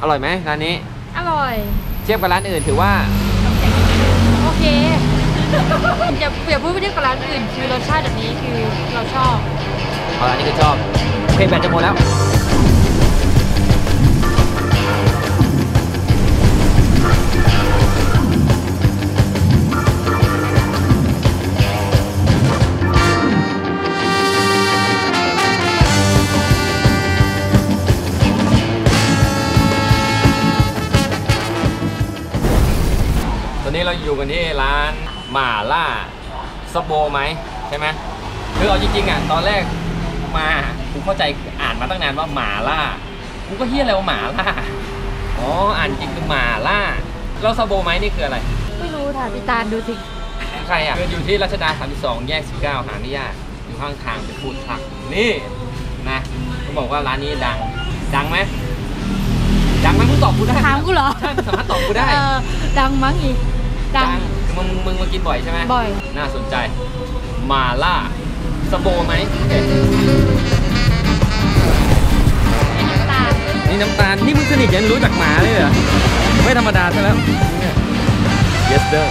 อร่อยไหมร้านนี้ อร่อย เทียบกับร้านอื่นถือว่า โอเค อย่าอย่าพูดไปเทียบกับร้านอื่น คือรสชาติแบบนี้คือเราชอบ เอาร้านนี้คือชอบ เพลงแบตจะหมดแล้ว อนนี้เราอยู่กันที่ร้านหม่าล่าสโบไหมใช่ไหมคือเอาจริงๆอะตอนแรกมากูเข้าใจอ่านมาตั้งนานว่าหม่าล่ากูก็เฮี้ยอะไรว่าหม่าล่าอ๋ออ่านจริงคือหม่าล่าแล้วสโบไหมนี่คืออะไรไม่รู้ถามพี่ตาลดูสิใครอะคืออยู่ที่รัชดา32แยก 19 หาไม่ยากอยู่ข้างทางเป็นฟู้ดทรัคนี่นะต้องบอกว่าร้านนี้ดังดังไหมดังไหมมึงตอบกูได้ถามกูเหรอใช่มึงสามารถตอบกูได้เออดังมั้งอีก ดัง มึงมึงมากินบ่อยใช่ไหมบ่อย น่าสนใจ มาล่าสโบไหมตาลนี่น้ำตาล นี่มึงสนิทยังรู้จักหมาเลยเหรอ ไม่ธรรมดาซะแล้ว yes sir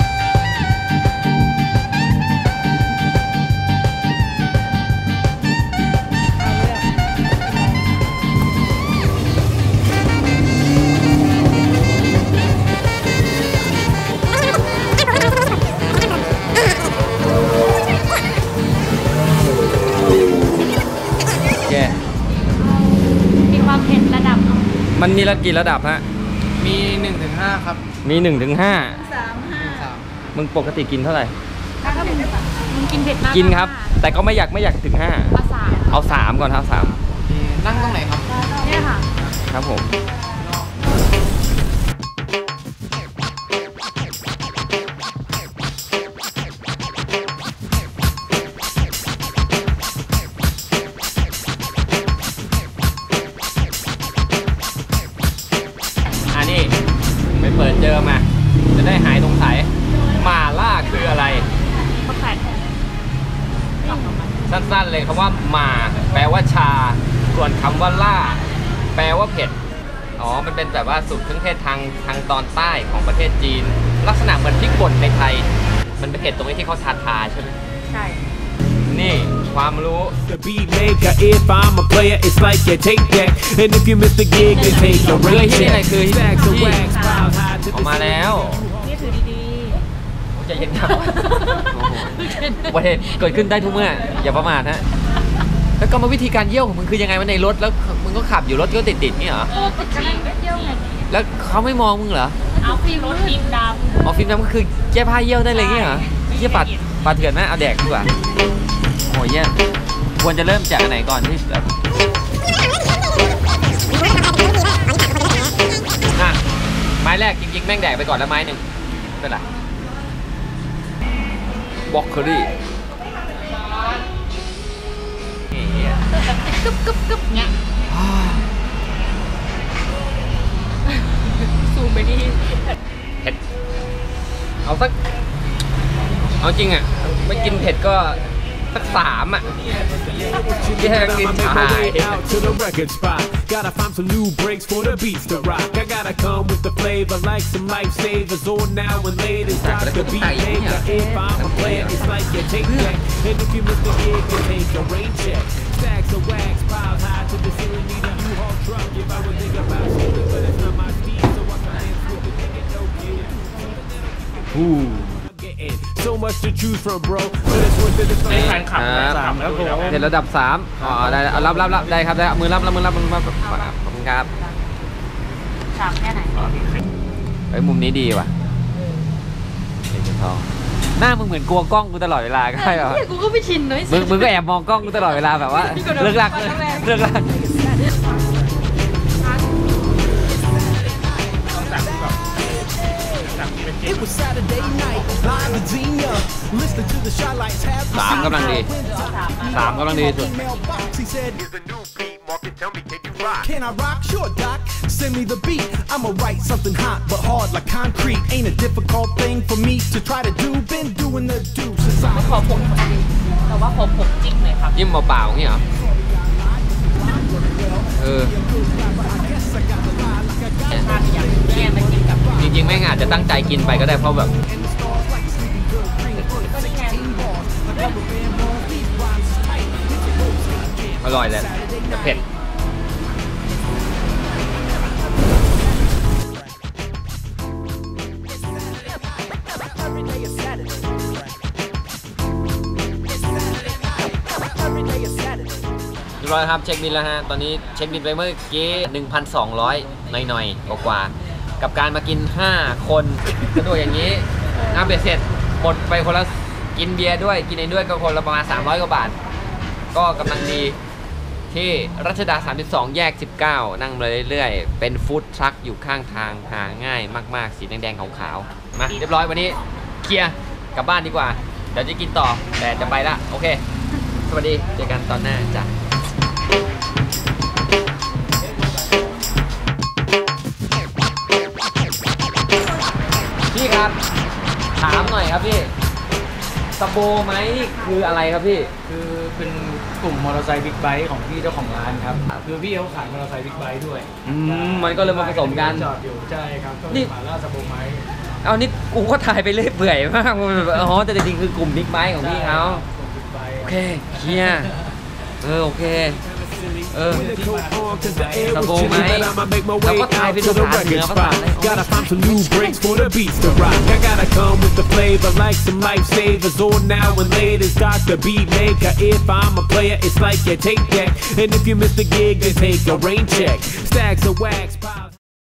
มันมีระกี่ระดับฮะ มี1นถึงหครับมี1นถึงห้าสามห้าสามมึงปกติกินเท่าไหร่ ถ้ามึงมึงกินเผ็ดมากกินครับ แต่ก็ไม่อยากไม่อยากถึงห้าเอาสามเอาสามก่อนครับสามมีนั่งตรงไหนครับ เนี่ยค่ะ ครับผม เปิดเจอมาจะได้หายสงสัยหมาล่าคืออะไรข้าแผ่นสั้นๆเลยคำว่าหมาแปลว่าชา ส่วนคำว่าล่า แปลว่าเผ็ด อ๋อ มันเป็นแบบว่าสูตรเครื่องเทศทางทางตอนใต้ของประเทศจีน ลักษณะเหมือนพริกป่นในไทย มันเป็นเผ็ดตรงนี้ที่เขาทาทาใช่ไหมใช่ นี่ความรู้ The beat maker, if I'm a player, it's like your tape deck. And if you miss the gig, then take a คือ rain ที่นี่อะไร check. คือที่ Stacks of ที่ wax piled high to ออก the มาแล้วนี่ถือดีใจเย็นครับอุบัติเหตุเกิดขึ้นได้ทุกเมื่อ อย่าประมาทฮะแล้วก็มาวิธีการเยี่ยวของมึงคือยังไงวะในรถแล้วมึงก็ขับอยู่รถก็ติดติดๆนี่เหรอๆเออติดกันไม่เที่ยวไงแล้วเขาไม่มองมึงเหรอเอาฟิล์มรถฟิล์มดอ๋อฟิล์มดำก็คือแก้ผ้าเยี่ยวได้เลยเงี้ยเหรอเยี่ยปัดปัดเถื่อนไหมเอาแดกดีกว่าโอ้ย เยี่ยควรจะเริ่มจากอันไหนก่อนที่แบบอะไม้แรกจริงๆ แม่งแดกไปก่อนแล้วไม้หนึ่งไม่เป็นไรบล็อกเคอรี่นี่เหี้ยำกึบกึบกึบเงี้ยสูบไปนี่เผ็ด เอาสัก เอาจริงอะ ไม่กินเผ็ดก็ สักสามอ่ะ ที่ให้กิน I'ma ชา make my way out to the record spot. Gotta find some new breaks for the beats to rock. I gotta come with the flavor like some lifesavers. On now and later, stop the beat maker. If I'm a player, it's like your tape deck. And if you miss the gig, then take a rain check. Stacks of wax piled high to the ceiling, need a U-Haul truck. If I would think about much to choose from, bro. But it's worth it if I ครับเผ็ดระดับสามอ๋อได้เอารับรับรับได้ครับได้เอามือรับรับมือรับมือรับขอบคุณครับสามแค่ไหนเฮ้ยมุมนี้ดีว่ะเห็นทองหน้ามึงเหมือนกลัวกล้องกูตลอดเวลาก็ได้แบบเฮ้ยกูก็ไม่ชินเลยมึงมึงก็แอบมองกล้องกูตลอดเวลาแบบว่าเลิกลักเลิกลัก It was Saturday night, live Virginia. Listening to the shot lights have สามกำลังดีสามกำลังดีสุด mailbox. He said, Here's the new beat market. Tell me, can you rock? Can I rock? Sure, Doc. Send me the beat. I'ma write something hot but hard like concrete. Ain't a difficult thing for me to try to do. Been doing the do since I ขอผมแต่ว่าขอผมจริงเลยครับ ยิ้มเปล่าๆอย่างนี้เหรอ เออ ภาพงจริงๆแม่งอาจจะตั้งใจกินไปก็ได้เพราะแบบอร่อยแหละแต่เผ็ด รียบร้อยครับเช็คบินแล้วฮะ ตอนนี้เช็คบินไปเมื่อกี้1,200หน่อยๆกว่าๆกับการมากิน 5 คนสะดวอย่างนี้น้ำเบ็ดเสร็จหมดไปคนละกินเบียร์ด้วยกินเองด้วยก็คนละประมาณ 300 กว่าบาท ก็กำลังดีที่รัชดา 32 แยก 19 นั่งมาเรื่อยๆ เป็นฟู้ดทรัคอยู่ข้างทางหาง่ายมากๆ สีแดงๆขาวๆมาเรียบร้อยวันนี้เคลียร์กลับบ้านดีกว่า เดี๋ยวจะกินต่อแต่จะไปละโอเค สวัสดี เจอกันตอนหน้าจ้ะ ครับ ถามหน่อยครับพี่สโบไหมนี่คืออะไรครับพี่ คือเป็นกลุ่มมอเตอร์ไซค์บิ๊กไบค์ของพี่เจ้าของร้านครับ คือพี่เขาขายมอเตอร์ไซค์บิ๊กไบค์ด้วยอืมมันก็เลยมาผสมกัน จอดอยู่ใช่ครับก็นี่มีหมาล่าสะโบไม้เอานี่กูก็ถ่ายไปเรื่อยเปื่อยมากมันแบบอ๋อแต่จริงๆคือกลุ่มบิ๊กไบค์ของพี่เขา กลุ่มบิ๊กไบค์โอเคเคลียร์เออโอเค เออ When the coat on, 'cause the air was Sabo chilly, mai. but I'ma make my Dapat way tayo out to the pinuntahan record niya, spot. kapatid. Gotta find some new breaks for the beats to rock. I gotta come with the flavor like some lifesavers. On now and later, start the beat maker. If I'm a player, it's like your tape deck. And if you miss the gig, then take a rain check. Stacks of wax, pile.